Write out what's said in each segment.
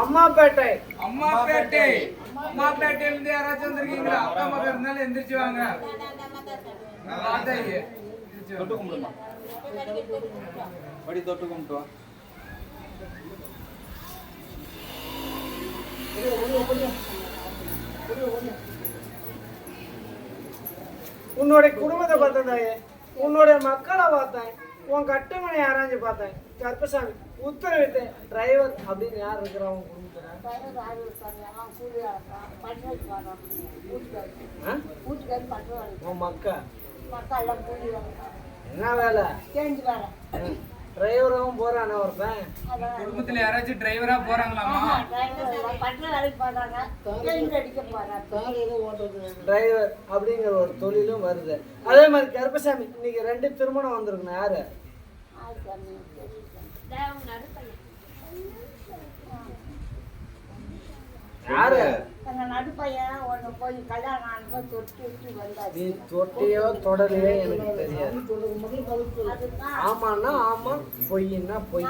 அம்மாப்பேட்டை. அம்மாப்பேட்டை. அம்மாப்பேட்டையில இருந்து யாராச்சும் வந்திருக்கீங்களா? அப்பா அம்மா பேர் இருந்தாலும் எந்திரிச்சு வாங்க. தொட்டு. கும்பிடுமா? படி தொட்டு கும்பிட்டு வா. உன்னுடைய குடும்பத்தை பார்த்தேன் தாயே. உன்னுடைய மக்களை பார்த்தேன். உன் கட்டுமனை ஆராய்ஞ்சு பார்த்தேன். கருப்பசாமி. உத்தரவிட்டேன் டிரைவர் அப்படின்னு யார் இருக்கிறா உன் குடும்பத்துல ஆ? உன் மக்கா? என்ன வேலை? டிரைவரும் போறானே ஒருத்தன்? குடும்பத்துல யாராச்சும் டிரைவரா போறாங்களாமா டிரைவர் அப்படிங்கிற ஒரு தொழிலும் வருது. அதே மாதிரி கருப்பசாமி இன்னைக்கு ரெண்டு திருமணம் வந்திருக்கணும் யாரு? யாரு? நடுப்பையன் ஒன்று போய் கல்யாணம் ஆனப்போ தொட்டு விட்டு நீ வந்தாச்சு தொட்டியோ தொடலையோ எனக்கு தெரியாது. ஆமான்னா ஆமா பொய்ன்னா பொய்.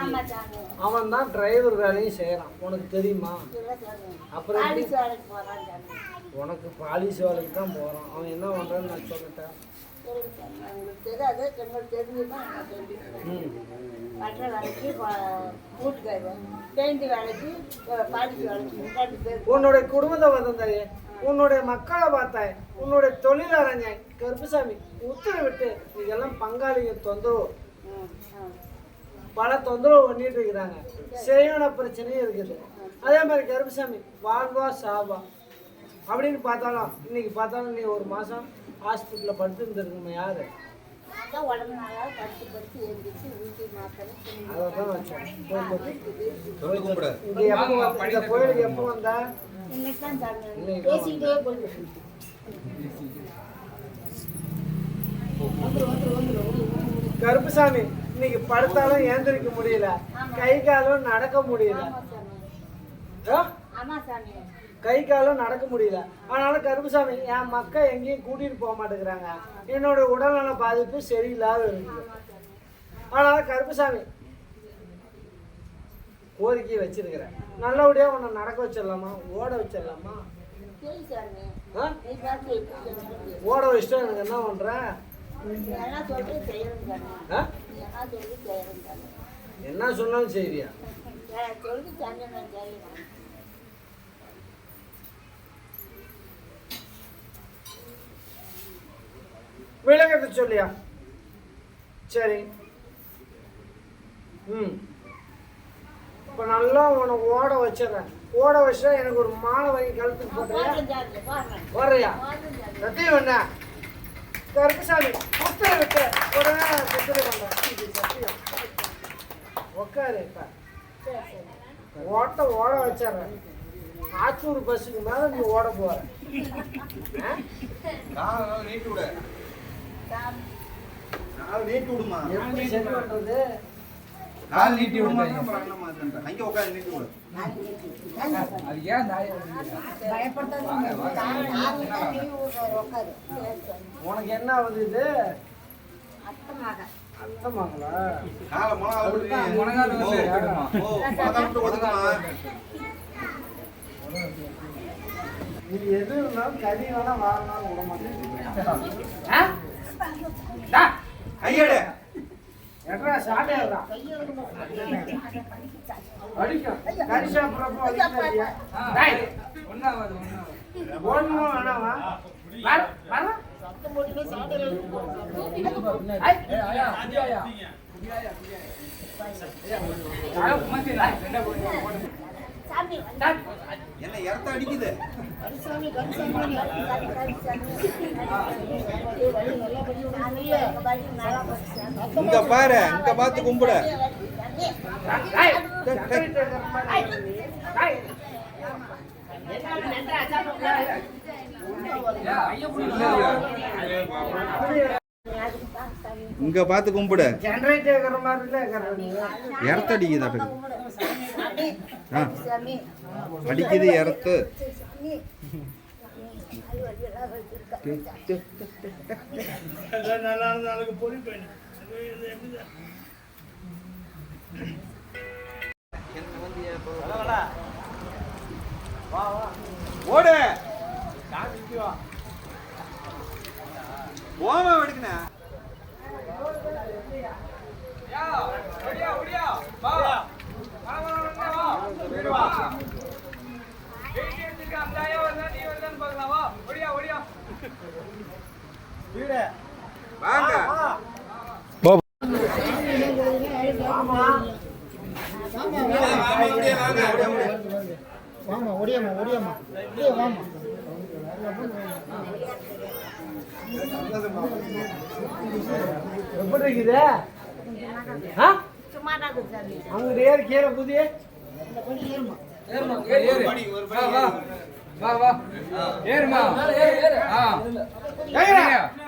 அவன் தான் டிரைவர் வேலையும் செய்யறான். உனக்கு தெரியுமா? அப்புறம் உனக்கு பாலிசி வேலைக்கு தான் போறான். அவன் என்ன பண்றான்னு நான் சொல்லிட்டேன் சரி தெரியாது எங்களுக்கு வேலைக்கு கூட்டுக்காரு பெயிண்ட் வேலைக்கு பாலிசி வேலைக்கு உன்னுடைய குடும்பத்தை வந்தாயே உன்னுடைய மக்களை பார்த்தாய் உன்னுடைய தொழில் அறிஞாய் கருப்புசாமி உத்தரவிட்டு இதெல்லாம் பங்காளிங்க தொந்தரவு. பல தொந்தரவு பண்ணிட்டு இருக்கிறாங்க. சரியான பிரச்சனையும் இருக்குது. அதே மாதிரி கருப்புசாமி வாழ்வா சாவா அப்படின்னு பார்த்தாலும் இன்னைக்கு பார்த்தாலும் நீ ஒரு மாசம் ஹாஸ்பிட்டலில் படுத்து இருந்திருக்கணும் யாரு? அதான் உடம்பு நல்லா படுத்து படுத்து எழுந்திரிச்சு ஊட்டி மாத்தணும் அதை தான் வச்சேன். இங்க எப்போ இந்த கோயிலுக்கு எப்போ வந்தா? இன்னைக்கு தான் பேசிக்கிட்டே போயிட்டு கருப்புசாமி இன்னைக்கு படுத்தாலும் ஏந்திரிக்க முடியல. கை காலும் நடக்க முடியல? ஆமா சாமி. கை காலும் நடக்க முடியல. அதனால கருப்புசாமி என் மக்கள் எங்கேயும் கூட்டிட்டு போக மாட்டேங்கிறாங்க. என்னோட உடல்நல பாதிப்பு சரியில்லாத இருக்கு. அதனால கருப்புசாமி கோரிக்கையை வச்சிருக்கிறேன் நல்லபடியா உன்னை நடக்க வச்சிடலாமா? ஓட வச்சிடலாமா? ஆ? ஓட வச்சுட்டு எனக்கு என்ன பண்றேன் நீ என்ன சொன்னாலும் செய்யணும் சாமி ஆ? நீ என்ன சொல்றது செய்யணும் சாமி என்ன சொன்னாலும் செய்வியா விளக்கத்தை சொல்லியா? சரி. ம். இப்போ நல்லா உனக்கு ஓட வச்சிடுறேன். ஓட வச்சா எனக்கு ஒரு மாலை வாங்கி கழுத்துக்கு பாருங்க. சாமி சத்தியம் என்ன? கருப்புசாமி உத்தரவு விட்டு உடனே பண்ண சத்தியம். உட்காரு இப்ப. ஓட்ட ஓட வச்சிடுறேன். ஆத்தூர் பஸ்ஸுக்கு மேல நீ ஓட போற. காலை நீட்டி விடுமா? எப்படி சரி பண்றது கால் நீட்டி விடுமா அங்கே உட்காந்து நீட்டி விடு. அது ஏன் தாயா உனக்கு என்ன ஆகுது இது? அர்த்தமாக அர்த்தமாங்களா காலை விட்டு முழங்கால் வந்து? ஓ முழங்கா விட்டு நீ எது இருந்தாலும் கறி வேணா வாங்கினாலும் விட மாட்டேன். கையெடு. எட்ரா சாட்டே அடிக்கும் அடிக்காதியா டேய், ஒன்னாவது ஓடணுமா வேணாமா? வர என்ன இடத்த அடிக்குது. இங்க பாரு இங்க பார்த்து கும்பிடு. இங்க பார்த்து கும்பிடு. ஜெனரேட் மாதிரி தான் இருக்கிற இறத்து இடத்த அடிக்குதாட்டுக்கு ஆ ஓடு. போமா எடுக்கணும் யா, ஒடியா, ஒடியா. வா. வா, வா, வா, வா, வா. வீடு வா. வெயிட் எடுத்துக்க, அந்த ஐயா வருதா, நீ வருதான்னு பார்க்கலாம், வா. ஒடியா, ஒடியா. வாங்க. வாமா. ஒடியாமா ஒடியாமா அப்படியே வாமா எப்படி இருக்குது? அங்கிட்ட ஏறி கீழே புதிய. வா, வா. ஏறுமா. ஏறு. ஆ.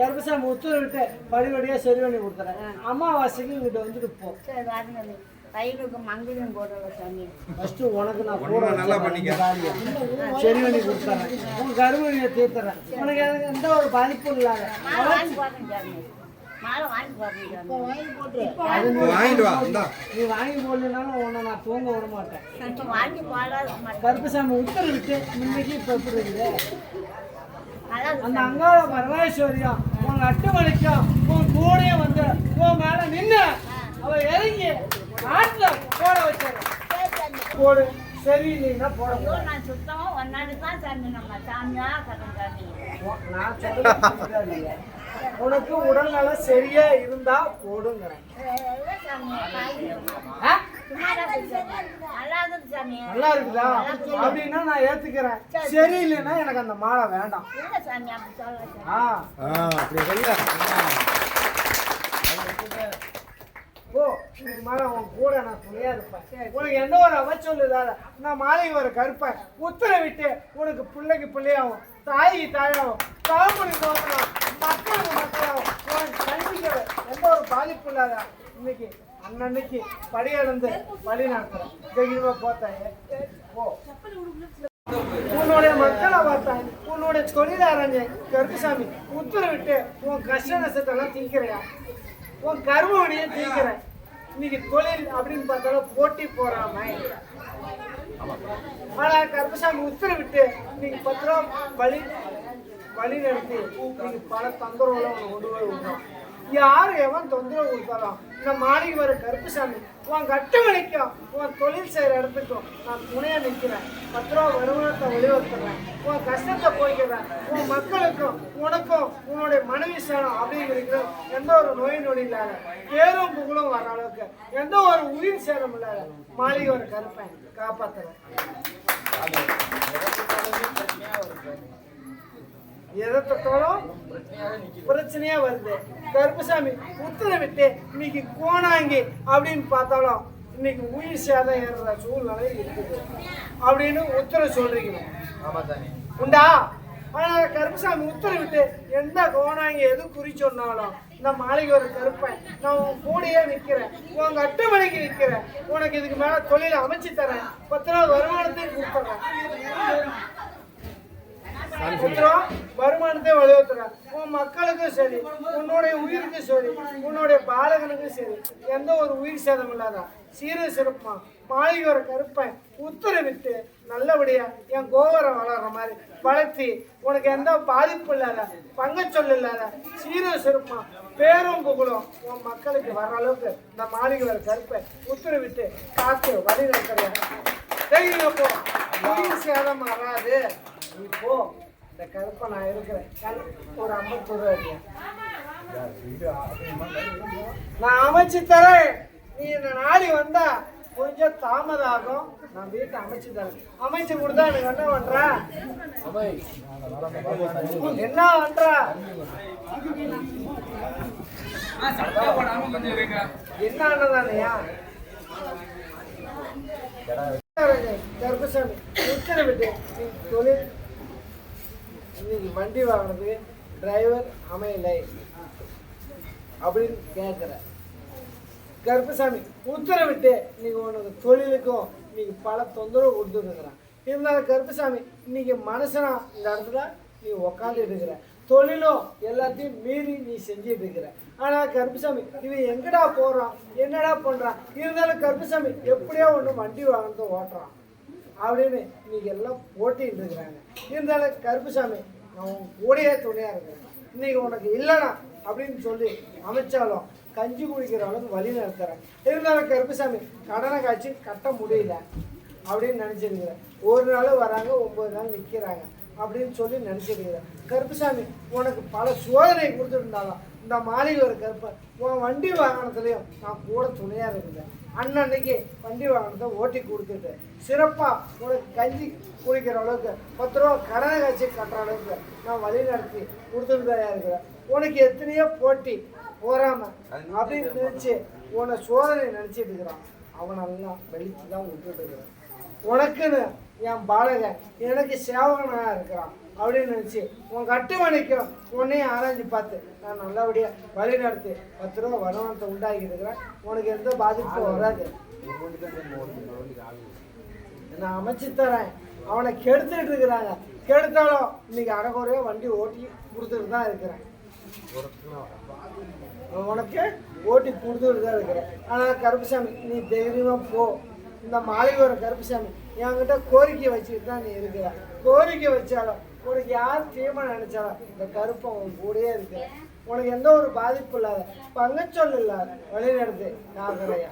கருப்பசாமி உத்தரவு விட்டு படிப்படியா சரி பண்ணி கொடுத்துறேன். அம்மாவாசைக்கு இங்கிட்ட வந்துட்டு போ. சரி வாருங்க பையனுக்கு மங்கிலும் சாமி. ஃபர்ஸ்ட் உனக்கு நான் கூட நல்லா. சரி பண்ணி கொடுத்துறேன். உன் கருவழியை தீர்த்துறேன். உனக்கு எனக்கு எந்த ஒரு பாதிப்பும் இல்லாத. நீ வாங்கி போடலனாலும் உன்னை நான் தூங்க விட மாட்டேன். கருப்பசாமி உத்தரவு விட்டு இன்னைக்கு இப்போ எப்படி இருக்குது? அந்த அங்காள பரமேஸ்வரியும் உன் அட்டுமணிக்கும் உன் கூடயே வந்து உன் மேல நின்று அவ இறங்கி நாட்டுல போட வச்சாரு. போடு. சரியில்லைன்னா போட நான் சுத்தமா ஒன்னாடி தான் சாமி நம்ம சாமியா கடன்? உனக்கு உடல்நலம் சரியா இருந்தா போடுங்கிறேன். நல்லா இருக்குது சாமி. நல்லா இருக்குதா அப்படின்னா நான் ஏத்துக்கிறேன். சரியில்லைன்னா எனக்கு அந்த மாலை வேண்டாம். அப்படி சொல்ல. போ இதுக்கு மேல உன் கூட நான் துணையா இருப்பேன் உனக்கு எந்த ஒரு அவச்சொல் இல்லாத நான் மாலை ஒரு கருப்பேன் உத்தரவிட்டு உனக்கு பிள்ளைக்கு பிள்ளையாகும் தாய்க்கு தாயாகும் தாமணி தோமணும் மக்களுக்கு மக்களாகும் உனக்கு கல்விக்கு எந்த ஒரு பாதிப்பு இல்லாத இன்னைக்கு அன்னன்னைக்கு படி இருந்து வழி நடத்துறேன் தைரியமா போத்தாயே ஓ உன்னுடைய மக்களை பார்த்தேன் உன்னுடைய தொழிலாளங்க கருப்புசாமி உத்தரவிட்டு உன் கஷ்ட நஷ்டத்தெல்லாம் தீக்கிறையா உன் கர்மவனையே தீக்கிறேன் இன்னைக்கு தொழில் அப்படின்னு பார்த்தாலும் போட்டி போறாம. ஆனா கருப்பசாமி உத்தரவிட்டு இன்னைக்கு பத்து ரூபா வழி வழி நடத்தி இன்னைக்கு பல தந்தரவுல உன்னை கொண்டு போய் விடுறோம் யாரு எவன் தொந்தரவு கொடுத்தாலும் இந்த மாளிகை வர கருப்புசாமி உன் கட்டுமணிக்கும் உன் தொழில் செய்கிற இடத்துக்கும் நான் துணையாக நிற்கிறேன் பத்து ரூபா வருமானத்தை வலியுறுத்துறேன் உன் கஷ்டத்தை போய்க்கிறேன் உன் மக்களுக்கும் உனக்கும் உன்னுடைய மனைவி சேனம் அப்படிங்கிறது எந்த ஒரு நோய் நொடி இல்லாத பேரும் புகழும் வர அளவுக்கு எந்த ஒரு உயிர் சேதம் இல்லாத மாளிகை ஒரு கருப்பேன் காப்பாற்றுறேன் எதை தொட்டாலும் பிரச்சனையா வருது. கருப்பசாமி உத்தரவிட்டு இன்னைக்கு கோணாங்கி அப்படின்னு பார்த்தாலும் இன்னைக்கு உயிர் சேதம் ஏறுற சூழ்நிலை இருக்குது. அப்படின்னு உத்தரவு சொல்றீங்க. உண்டா? ஆனா கருப்பசாமி உத்தரவிட்டு எந்த கோணாங்கி எது குறி சொன்னாலும் இந்த மாளிகை ஒரு கருப்பேன். நான் உன் கூடயே நிக்கிறேன் உங்க அட்டமணிக்கு நிக்கிறேன் உனக்கு இதுக்கு மேல தொழிலை அமைச்சு தரேன். பத்து நாள் வருமானத்தையும் கொடுத்துறேன். குற்றம் வருமானத்தை வலியுறுத்துறான் உன் மக்களுக்கும் சரி உன்னுடைய உயிருக்கும் சரி உன்னுடைய பாலகனுக்கும் சரி எந்த ஒரு உயிர் சேதம் இல்லாத சீர சிறப்பா மாளிகையோர கருப்பன் உத்தரவிட்டு நல்லபடியா என் கோவரம் வளர்ற மாதிரி வளர்த்தி உனக்கு எந்த பாதிப்பும் இல்லாத பங்கச்சொல் இல்லாத சீர சிறப்பா பேரும் புகழும் உன் மக்களுக்கு வர்ற அளவுக்கு இந்த மாளிகையோர கருப்பை உத்தரவிட்டு காத்து வழி நடத்துறேன் தைரியம் உயிர் சேதம் வராது. இப்போ இந்த கருப்பை நான் இருக்கிறேன் ஒரு ஐம்பது ரூபா நான் அமைச்சு தரேன். நீ இந்த நாடி வந்தா கொஞ்சம் தாமதம் ஆகும் நான் வீட்டை அமைச்சு தரேன். அமைச்சு கொடுத்தா எனக்கு என்ன பண்ற? என்ன பண்ற? ஆ, சத்தம் போடாம கொஞ்சம் இருங்க. என்ன அண்ணதானையா கருப்பசாமி தொழில் இன்னைக்கு வண்டி வாங்கினது டிரைவர் அமையலை அப்படின்னு கேட்குற. கருப்பசாமி உத்தரவிட்டு நீங்கள் உனக்கு தொழிலுக்கும் இன்னைக்கு பல தொந்தரவு கொடுத்துருக்குறான் இருந்தாலும் கருப்பசாமி இன்னைக்கு மனுஷனா இந்த இடத்துல நீ உக்காந்துட்டு இருக்கிற தொழிலும் எல்லாத்தையும் மீறி நீ செஞ்சுட்டு இருக்கிற ஆனால் கருப்பசாமி இவன் எங்கடா போகிறான் என்னடா பண்ணுறான் இருந்தாலும் கருப்பசாமி எப்படியோ ஒன்று வண்டி வாங்கினது ஓட்டுறான். அப்படின்னு இன்னைக்கு எல்லாம் போட்டின்னு இருக்கிறாங்க. இருந்தாலும் கருப்புசாமி நான் உன் துணையாக இருக்கிறேன். இன்னைக்கு உனக்கு இல்லைனா அப்படின்னு சொல்லி அமைச்சாலும் கஞ்சி குடிக்கிற அளவுக்கு வழி நடத்துகிறேன் இருந்தாலும் கருப்புசாமி கடனை காய்ச்சி கட்ட முடியல அப்படின்னு நினச்சிருக்கிறேன் ஒரு நாள் வராங்க ஒம்பது நாள் நிற்கிறாங்க அப்படின்னு சொல்லி நினச்சிருக்கிறேன் கருப்புசாமி உனக்கு பல சோதனை கொடுத்துருந்தாலும் இந்த மாளிகை ஒரு கருப்பை. உன் வண்டி வாகனத்துலேயும் நான் கூட துணையாக இருக்கிறேன் அன்னன்னைக்கு வண்டி வாகனத்தை ஓட்டி கொடுத்துட்டு சிறப்பாக உனக்கு கஞ்சி குடிக்கிற அளவுக்கு பத்து ரூபா கடனை காய்ச்சி கட்டுற அளவுக்கு நான் வழி நடத்தி கொடுத்துட்டு இருக்கிறேன். உனக்கு எத்தனையோ போட்டி போறாம அப்படின்னு நினச்சி உன்னை சோதனை நினச்சிட்டு இருக்கிறான். அவனெல்லாம் வெளிச்சு தான் விட்டுட்டு இருக்கிறான். உனக்குன்னு என் பாலகன் எனக்கு சேவகனாக இருக்கிறான். அப்படின்னு நினச்சி உன் கட்டுமணிக்கும் உன்னையும் ஆராய்ஞ்சு பார்த்து நான் நல்லபடியாக வழி நடத்தி பத்து ரூபா வருமானத்தை உண்டாக்கி இருக்கிறேன். உனக்கு எந்த பாதிப்பும் வராது. நான் அமைச்சு தரேன். அவனை கெடுத்துட்டு இருக்கிறாங்க. கெடுத்தாலும் இன்னைக்கு அரைக்குறையாக வண்டி ஓட்டி கொடுத்துட்டு தான் இருக்கிறேன். உனக்கு ஓட்டி கொடுத்துட்டு தான் இருக்கிறேன். ஆனால் கருப்புசாமி நீ தைரியமாக போ. இந்த மாளிகை ஒரு கருப்புசாமி. என்கிட்ட கோரிக்கை வச்சுட்டு தான் நீ இருக்கிற. கோரிக்கை வச்சாலும் உனக்கு யார் தீமை நினைச்சாலும் இந்த கருப்பம் உன் கூடயே இருக்கு. உனக்கு எந்த ஒரு பாதிப்பு இல்லாத பங்கச்சொல் இல்லாத வழிநடத்து நாகரையா.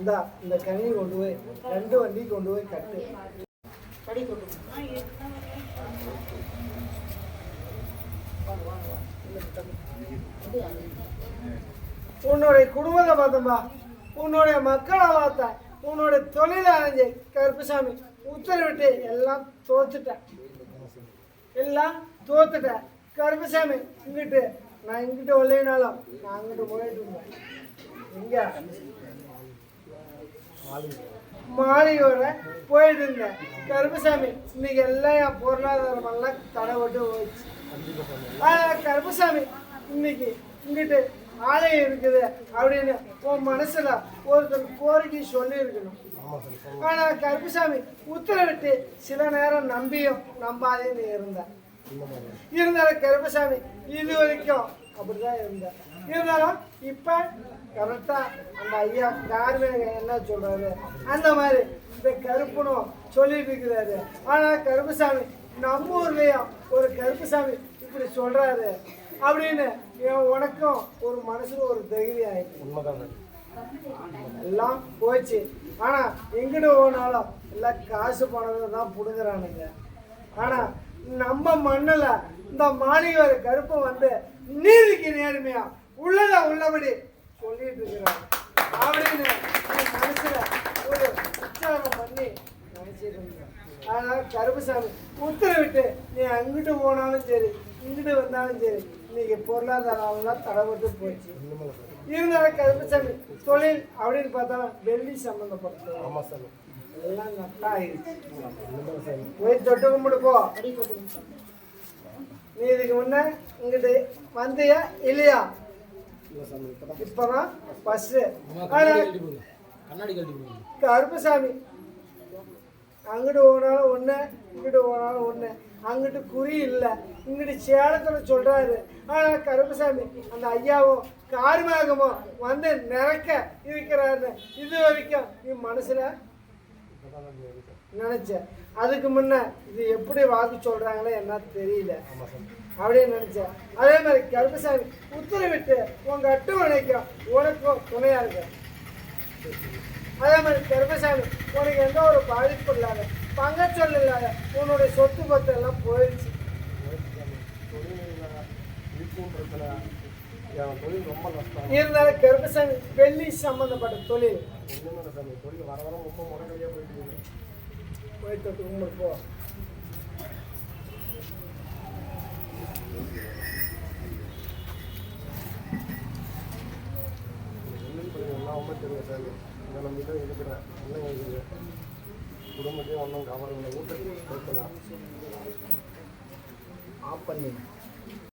இந்த இந்த கனியை கொண்டு போய் ரெண்டு வண்டி கொண்டு போய் கட்டு. படி கொண்டு உன்னுடைய குடும்பத்தை பார்த்தம்பா உன்னுடைய மக்களை பார்த்த உன்னுடைய தொழிலை அடைஞ்சு கருப்புசாமி உத்தரவிட்டு எல்லாம் தோத்துட்டேன். எல்லாம் தோத்துட்டேன். கருமசாமி இங்கிட்டு நான் இங்கிட்ட ஒல்லைனாலும் நான் அங்கிட்ட போயிட்டு இருந்தேன். எங்க? மாளிகையோட போயிட்டு இருந்தேன். கருமசாமி இன்னைக்கு எல்லாம் என் பொருளாதாரம் எல்லாம் தடை விட்டு போயிடுச்சு. ஆனா கருமசாமி இன்னைக்கு இங்கிட்டு ஆலயம் இருக்குது அப்படின்னு உன் மனசுல ஒருத்தர் கோரிக்கை சொல்லி இருக்கணும் ஆனா கருப்புசாமி உத்தரவிட்டு சில நேரம் நம்பியும் நம்பாதேன்னு இருந்தேன் இருந்தாலும் கருப்பசாமி இது வரைக்கும் அப்படிதான் இருந்தேன் இருந்தாலும் இப்ப கரெக்டா அந்த ஐயா கார்மேக என்ன சொல்றாரு? அந்த மாதிரி இந்த கருப்பனும் சொல்லிட்டு இருக்கிறாரு ஆனா கருப்பசாமி நம்ம ஊர்லயும் ஒரு கருப்பசாமி இப்படி சொல்றாரு அப்படின்னு என் உனக்கும் ஒரு மனசுல ஒரு தைரியம் ஆயிடுச்சு. எல்லாம் போச்சு. ஆனா எங்கிட்ட போனாலும் எல்லாம் காசு பணத்தை தான் புடுங்குறானுங்க. ஆனா நம்ம மண்ணில் இந்த மாளிகை கருப்பு வந்து நீதிக்கு நேர்மையா உள்ளத உள்ளபடி சொல்லிட்டு இருக்கிறாங்க அப்படின்னு மனசில் மனசுல ஒரு உற்சாகம் பண்ணி நினைச்சிருந்தேன் இருந்தேன். அதனால கருப்புசாமி உத்தரவிட்டு நீ அங்கிட்டு போனாலும் சரி இங்கிட்டு வந்தாலும் சரி இன்னைக்கு பொருளாதாரம் எல்லாம் தடைபட்டு போச்சு. இருந்தாலும் கருப்புசாமி தொழில் அப்படின்னு பார்த்தா வெள்ளி சம்மந்தப்பட்டது எல்லாம் நட்டா ஆயிடுச்சு போய் தொட்டு கும்பிடு போ நீ இதுக்கு முன்ன இங்கிட்டு வந்தியா இல்லையா? இப்பதான் போடுங்க கருப்பசாமி அங்கிட்டு போனாலும் ஒன்று இங்கிட்டு போனாலும் ஒன்று அங்கிட்டு குறி இல்லை. இங்கிட்டு சேலத்தில் சொல்கிறாரு ஆனால் கருப்பசாமி அந்த ஐயாவும் கார்மேகமும் வந்து நிறக்க இருக்கிறாருன்னு இது வரைக்கும் நீ மனசில் நினச்சேன் அதுக்கு முன்ன இது எப்படி வாக்கு சொல்கிறாங்களோ என்ன தெரியல. அப்படின்னு நினச்சேன் அதே மாதிரி கருப்பசாமி உத்தரவிட்டு உங்கள் அட்டுமனைக்கும் உனக்கும் துணையாக இருக்க. அதே மாதிரி கருப்பசாமி உனக்கு எந்த ஒரு பாதிப்பு இல்லாத பங்கச்சொல் இல்லாத உன்னுடைய சொத்து பத்து எல்லாம் போயிடுச்சு. என் தொழில் ரொம்ப நஷ்டம் இருந்தாலும் கருப்பசாமி வெள்ளி சம்பந்தப்பட்ட தொழில். சாமி தொழில் வர வர போயிட்டு இருக்கு போ எல்லாம் ரொம்ப தெரியும் சார் இந்த நம்பி இருக்கிறேன். என்ன இருக்குது குடும்பத்தையும் ஒன்றும் கவலை